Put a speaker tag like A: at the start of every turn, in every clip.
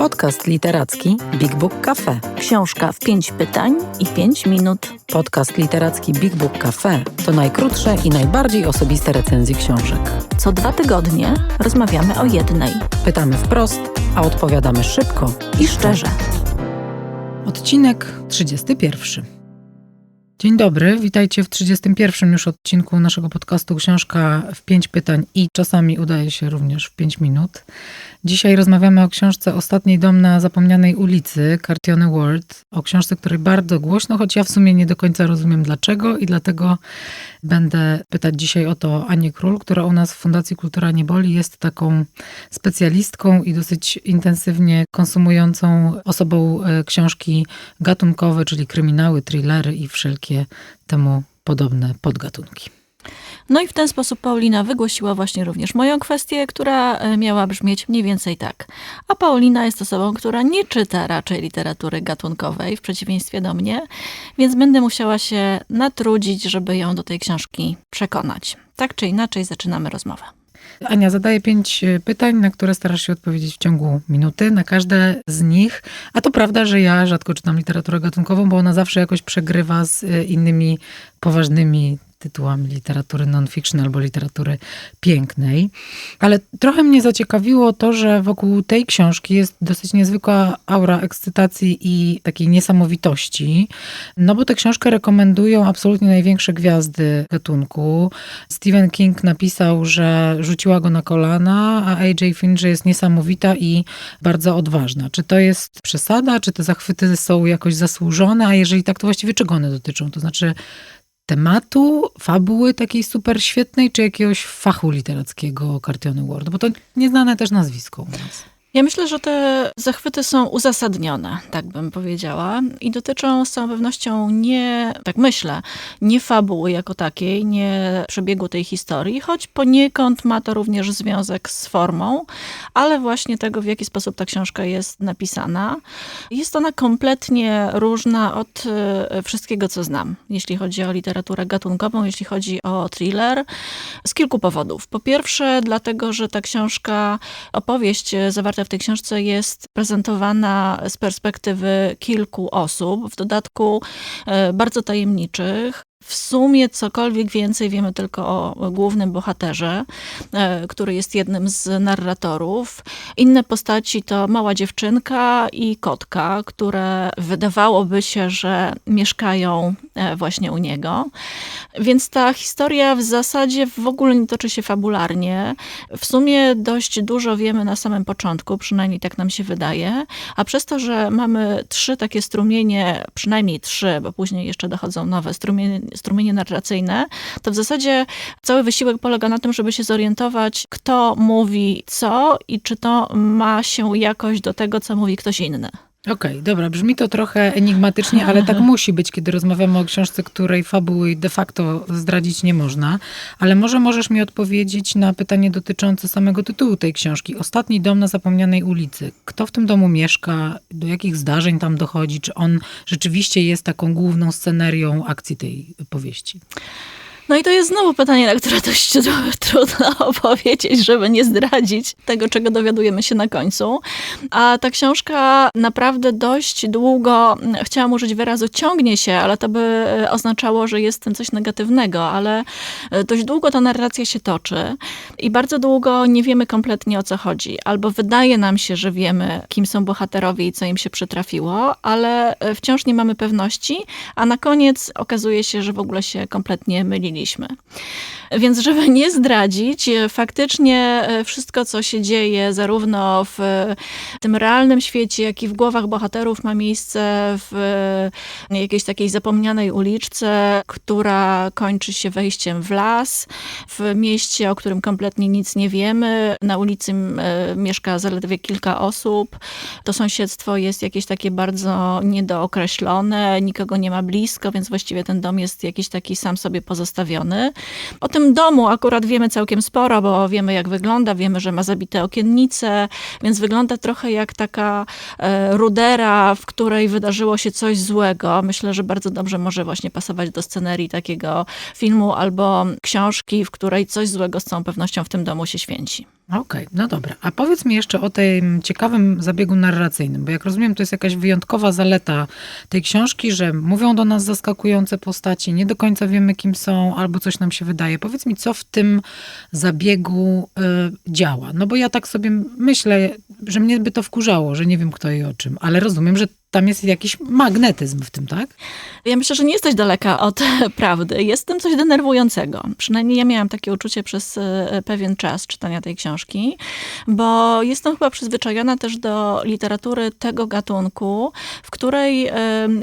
A: Podcast literacki Big Book Cafe.
B: Książka w pięć pytań i pięć minut.
A: Podcast literacki Big Book Cafe to najkrótsze i najbardziej osobiste recenzje książek.
B: Co dwa tygodnie rozmawiamy o jednej.
A: Pytamy wprost, a odpowiadamy szybko
B: I szczerze.
A: Odcinek 31. Dzień dobry, witajcie w 31 już odcinku naszego podcastu Książka w 5 pytań i czasami udaje się również w 5 minut. Dzisiaj rozmawiamy o książce Ostatni dom na zapomnianej ulicy Cartiony World, o książce, której bardzo głośno, choć ja w sumie nie do końca rozumiem dlaczego i dlatego będę pytać dzisiaj o to Anię Król, która u nas w Fundacji Kultura Nie Boli jest taką specjalistką i dosyć intensywnie konsumującą osobą e, książki gatunkowe, czyli kryminały, thrillery i wszelkie temu podobne podgatunki.
B: No i w ten sposób Paulina wygłosiła właśnie również moją kwestię, która e, miała brzmieć mniej więcej tak. A Paulina jest osobą, która nie czyta raczej literatury gatunkowej, w przeciwieństwie do mnie, więc będę musiała się natrudzić, żeby ją do tej książki przekonać. Tak czy inaczej zaczynamy rozmowę.
A: Ania zadaje pięć e, pytań, na które starasz się odpowiedzieć w ciągu minuty. Na każde z nich, a to prawda, że ja rzadko czytam literaturę gatunkową, bo ona zawsze jakoś przegrywa z e, innymi poważnymi tytułami literatury non-fiction albo literatury pięknej. Ale trochę mnie zaciekawiło to, że wokół tej książki jest dosyć niezwykła aura ekscytacji i takiej niesamowitości. No bo tę książkę rekomendują absolutnie największe gwiazdy gatunku. Stephen King napisał, że rzuciła go na kolana, a AJ Finch jest niesamowita i bardzo odważna. Czy to jest przesada, czy te zachwyty są jakoś zasłużone, a jeżeli tak, to właściwie czego one dotyczą? To znaczy tematu, fabuły takiej super świetnej, czy jakiegoś fachu literackiego Cartiony World? Bo to nieznane też nazwisko u nas.
B: Ja myślę, że te zachwyty są uzasadnione, tak bym powiedziała, i dotyczą z całą pewnością nie, tak myślę, nie fabuły jako takiej, nie przebiegu tej historii, choć poniekąd ma to również związek z formą, ale właśnie tego, w jaki sposób ta książka jest napisana. Jest ona kompletnie różna od e, wszystkiego, co znam, jeśli chodzi o literaturę gatunkową, jeśli chodzi o thriller, z kilku powodów. Po pierwsze, dlatego, że ta książka, opowieść zawarta w tej książce jest prezentowana z perspektywy kilku osób, w dodatku e, bardzo tajemniczych. W sumie cokolwiek więcej wiemy tylko o głównym bohaterze, e, który jest jednym z narratorów. Inne postaci to mała dziewczynka i kotka, które wydawałoby się, że mieszkają e, właśnie u niego. Więc ta historia w zasadzie w ogóle nie toczy się fabularnie. W sumie dość dużo wiemy na samym początku, przynajmniej tak nam się wydaje. A przez to, że mamy trzy takie strumienie, przynajmniej trzy, bo później jeszcze dochodzą nowe strumienie, strumienie narracyjne, to w zasadzie cały wysiłek polega na tym, żeby się zorientować, kto mówi co i czy to ma się jakoś do tego, co mówi ktoś inny.
A: Okej, okay, dobra, brzmi to trochę enigmatycznie, ale tak musi być, kiedy rozmawiamy o książce, której fabuły de facto zdradzić nie można. Ale może możesz mi odpowiedzieć na pytanie dotyczące samego tytułu tej książki. Ostatni dom na zapomnianej ulicy. Kto w tym domu mieszka? Do jakich zdarzeń tam dochodzi? Czy on rzeczywiście jest taką główną scenerią akcji tej powieści?
B: No i to jest znowu pytanie, na które dość trudno opowiedzieć, żeby nie zdradzić tego, czego dowiadujemy się na końcu. A ta książka naprawdę dość długo, chciałam użyć wyrazu ciągnie się, ale to by e, oznaczało, że jest tym coś negatywnego, ale e, dość długo ta narracja się toczy i bardzo długo nie wiemy kompletnie o co chodzi. Albo wydaje nam się, że wiemy, kim są bohaterowie i co im się przytrafiło, ale e, wciąż nie mamy pewności, a na koniec okazuje się, że w ogóle się kompletnie mylili Więc żeby nie zdradzić, e, faktycznie e, wszystko, co się dzieje zarówno w e, tym realnym świecie, jak i w głowach bohaterów ma miejsce w jakiejś takiej zapomnianej uliczce, która kończy się wejściem w las, w mieście, o którym kompletnie nic nie wiemy. Na ulicy mieszka zaledwie kilka osób. To sąsiedztwo jest jakieś takie bardzo niedookreślone, nikogo nie ma blisko, więc właściwie ten dom jest jakiś taki sam sobie pozostawiony O tym domu akurat wiemy całkiem sporo, bo wiemy jak wygląda, wiemy, że ma zabite okiennice, więc wygląda trochę jak taka e, rudera, w której wydarzyło się coś złego. Myślę, że bardzo dobrze może właśnie pasować do scenerii takiego filmu albo książki, w której coś złego z całą pewnością w tym domu się święci.
A: Okej, no dobra. A powiedz mi jeszcze o tym ciekawym zabiegu narracyjnym, bo jak rozumiem, to jest jakaś wyjątkowa zaleta tej książki, że mówią do nas zaskakujące postaci, nie do końca wiemy, kim są, albo coś nam się wydaje. Powiedz mi, co w tym zabiegu y, działa? No bo ja tak sobie myślę, że mnie by to wkurzało, że nie wiem kto i o czym, ale rozumiem, że tam jest jakiś magnetyzm w tym, tak?
B: Ja myślę, że nie jesteś daleka od prawdy. Jest w tym coś denerwującego. Przynajmniej ja miałam takie uczucie przez e, pewien czas czytania tej książki, bo jestem chyba przyzwyczajona też do literatury tego gatunku, w której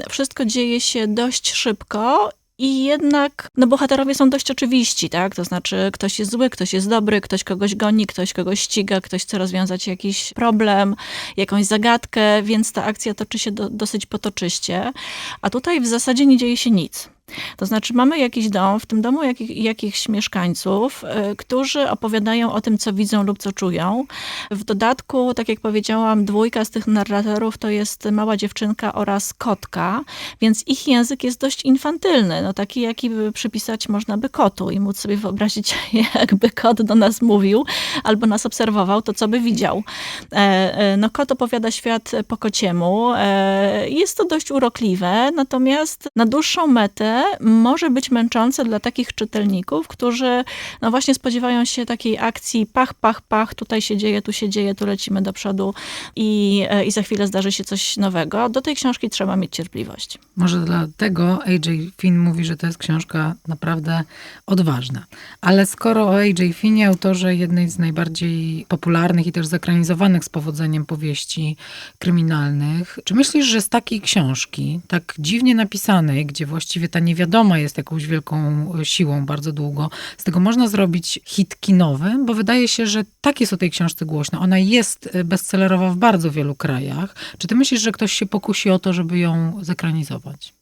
B: wszystko dzieje się dość szybko i jednak no, bohaterowie są dość oczywiści, tak? To znaczy, ktoś jest zły, ktoś jest dobry, ktoś kogoś goni, ktoś kogoś ściga, ktoś chce rozwiązać jakiś problem, jakąś zagadkę, więc ta akcja toczy się do, dosyć potoczyście. A tutaj w zasadzie nie dzieje się nic. To znaczy, mamy jakiś dom, w tym domu jakich, jakichś mieszkańców, y, którzy opowiadają o tym, co widzą lub co czują. W dodatku, tak jak powiedziałam, dwójka z tych narratorów to jest mała dziewczynka oraz kotka, więc ich język jest dość infantylny, no taki, jaki by przypisać można by kotu i móc sobie wyobrazić, jakby kot do nas mówił albo nas obserwował, to co by widział. E, e, no kot opowiada świat po kociemu. E, jest to dość urokliwe, natomiast na dłuższą metę może być męczące dla takich czytelników, którzy no właśnie spodziewają się takiej akcji pach, pach, pach, tutaj się dzieje, tu się dzieje, tu lecimy do przodu i, i za chwilę zdarzy się coś nowego. Do tej książki trzeba mieć cierpliwość.
A: Może dlatego AJ Finn mówi, że to jest książka naprawdę odważna. Ale skoro o AJ Finnie, autorze jednej z najbardziej popularnych i też zakranizowanych z powodzeniem powieści kryminalnych, czy myślisz, że z takiej książki, tak dziwnie napisanej, gdzie właściwie ta niewiadoma jest jakąś wielką siłą bardzo długo, z tego można zrobić hit kinowy, bo wydaje się, że tak jest o tej książce głośno. Ona jest bestsellerowa w bardzo wielu krajach. Czy ty myślisz, że ktoś się pokusi o to, żeby ją zekranizować?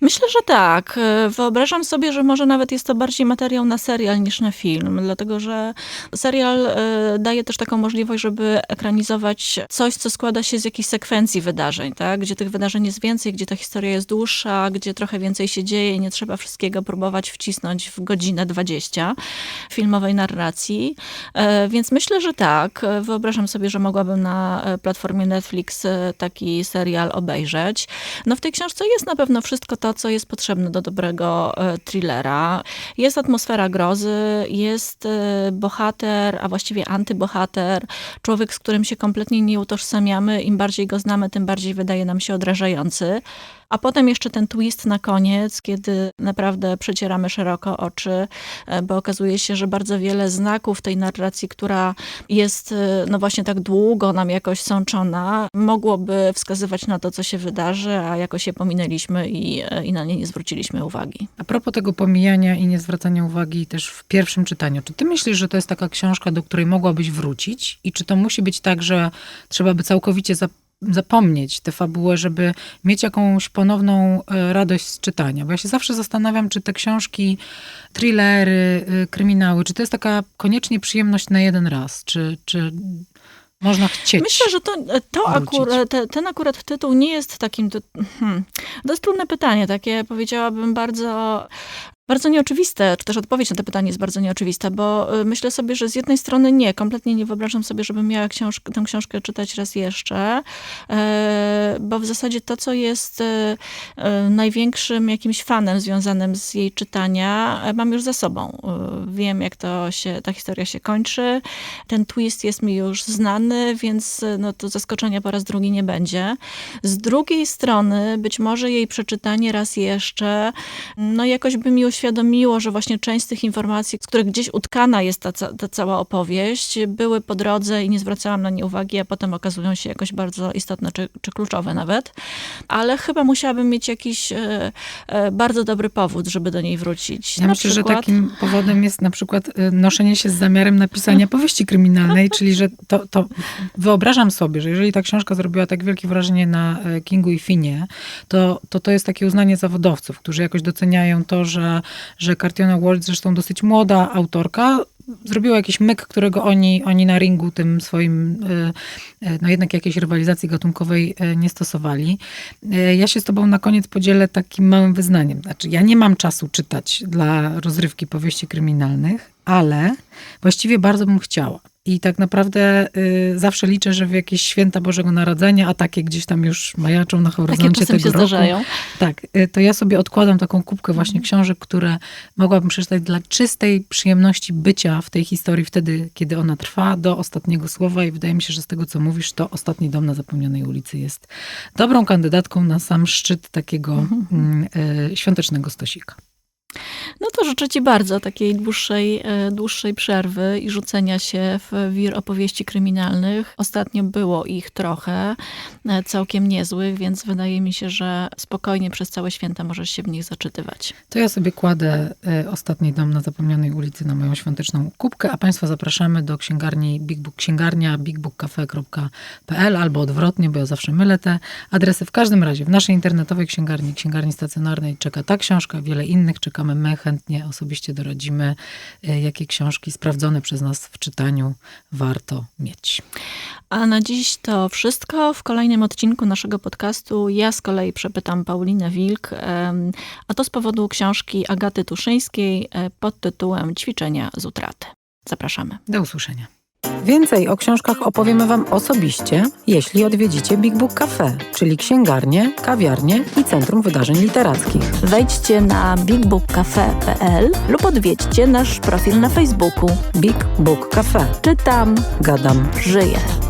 B: Myślę, że tak. Wyobrażam sobie, że może nawet jest to bardziej materiał na serial niż na film, dlatego że serial e, daje też taką możliwość, żeby ekranizować coś, co składa się z jakiejś sekwencji wydarzeń, tak? gdzie tych wydarzeń jest więcej, gdzie ta historia jest dłuższa, gdzie trochę więcej się dzieje i nie trzeba wszystkiego próbować wcisnąć w godzinę 20 filmowej narracji. E, więc myślę, że tak. Wyobrażam sobie, że mogłabym na e, platformie Netflix taki serial obejrzeć. No w tej książce jest na pewno wszystko to, co jest potrzebne do dobrego e, thrillera. Jest atmosfera grozy, jest e, bohater, a właściwie antybohater, człowiek, z którym się kompletnie nie utożsamiamy. Im bardziej go znamy, tym bardziej wydaje nam się odrażający. A potem jeszcze ten twist na koniec, kiedy naprawdę przecieramy szeroko oczy, e, bo okazuje się, że bardzo wiele znaków tej narracji, która jest no właśnie tak długo nam jakoś sączona, mogłoby wskazywać na to, co się wydarzy, a jakoś je pominęliśmy i, i na nie nie zwróciliśmy uwagi.
A: A propos tego pomijania i niezwracania uwagi też w pierwszym czytaniu, czy ty myślisz, że to jest taka książka, do której mogłabyś wrócić? I czy to musi być tak, że trzeba by całkowicie zapomnieć tę fabułę, żeby mieć jakąś ponowną radość z czytania? Bo ja się zawsze zastanawiam, czy te książki, thrillery, kryminały, czy to jest taka koniecznie przyjemność na jeden raz? Czy, czy można chcieć.
B: Myślę, że to, to akurat, te, ten akurat tytuł nie jest takim. Hmm, to jest trudne pytanie, takie powiedziałabym bardzo bardzo nieoczywiste, czy też odpowiedź na to pytanie jest bardzo nieoczywista, bo y, myślę sobie, że z jednej strony nie, kompletnie nie wyobrażam sobie, żebym miała książ tę książkę czytać raz jeszcze, e, bo w zasadzie to, co jest e, e, największym jakimś fanem związanym z jej czytania, mam już za sobą. Wiem, jak to się, ta historia się kończy. Ten twist jest mi już znany, więc no, to zaskoczenia po raz drugi nie będzie. Z drugiej strony, być może jej przeczytanie raz jeszcze, no jakoś by mi uświadomiło, że właśnie część z tych informacji, z których gdzieś utkana jest ta, ta cała opowieść, były po drodze i nie zwracałam na nie uwagi, a potem okazują się jakoś bardzo istotne czy, czy kluczowe nawet. Ale chyba musiałabym mieć jakiś e, e, bardzo dobry powód, żeby do niej wrócić.
A: Ja na myślę, przykład... że takim powodem jest na przykład e, noszenie się z zamiarem napisania powieści kryminalnej, czyli że to, to wyobrażam sobie, że jeżeli ta książka zrobiła tak wielkie wrażenie na e, Kingu i Finie, to, to to jest takie uznanie zawodowców, którzy jakoś doceniają to, że że, że Cartiona Ward, zresztą dosyć młoda autorka, zrobiła jakiś myk, którego oni, oni na ringu tym swoim, y, y, no jednak jakiejś rywalizacji gatunkowej y, nie stosowali. Ja się z tobą na koniec podzielę takim małym wyznaniem. Znaczy, ja nie mam czasu czytać dla rozrywki powieści kryminalnych, ale właściwie bardzo bym chciała. I tak naprawdę y, zawsze liczę, że w jakieś święta Bożego Narodzenia, a takie gdzieś tam już majaczą na horyzoncie tego
B: się
A: roku.
B: zdarzają.
A: Tak, y, to ja sobie odkładam taką kubkę właśnie książek, które mogłabym przeczytać dla czystej przyjemności bycia w tej historii wtedy, kiedy ona trwa, do ostatniego słowa i wydaje mi się, że z tego, co mówisz, to Ostatni dom na zapomnianej ulicy jest dobrą kandydatką na sam szczyt takiego mm, y, świątecznego stosika.
B: No to życzę Ci bardzo takiej dłuższej, e, dłuższej przerwy i rzucenia się w wir opowieści kryminalnych. Ostatnio było ich trochę, e, całkiem niezłych, więc wydaje mi się, że spokojnie przez całe święta możesz się w nich zaczytywać.
A: To ja sobie kładę y, Ostatni dom na zapomnianej ulicy na moją świąteczną kubkę, a Państwa zapraszamy do księgarni Big Book Księgarnia bigbookcafe.pl albo odwrotnie, bo ja zawsze mylę te adresy. W każdym razie w naszej internetowej księgarni, księgarni stacjonarnej czeka ta książka, wiele innych czekamy. My chętnie osobiście doradzimy, y, jakie książki sprawdzone przez nas w czytaniu warto mieć.
B: A na dziś to wszystko. W kolejnym odcinku naszego podcastu ja z kolei przepytam Paulinę Wilk, a to z powodu książki Agaty Tuszyńskiej e, pod tytułem Ćwiczenia z utraty. Zapraszamy.
A: Do usłyszenia. Więcej o książkach opowiemy Wam osobiście, jeśli odwiedzicie Big Book Cafe, czyli księgarnię, kawiarnię i Centrum Wydarzeń Literackich.
B: Wejdźcie na bigbookcafe.pl lub odwiedźcie nasz profil na Facebooku.
A: Big Book Cafe.
B: Czytam,
A: Gadam.
B: żyję.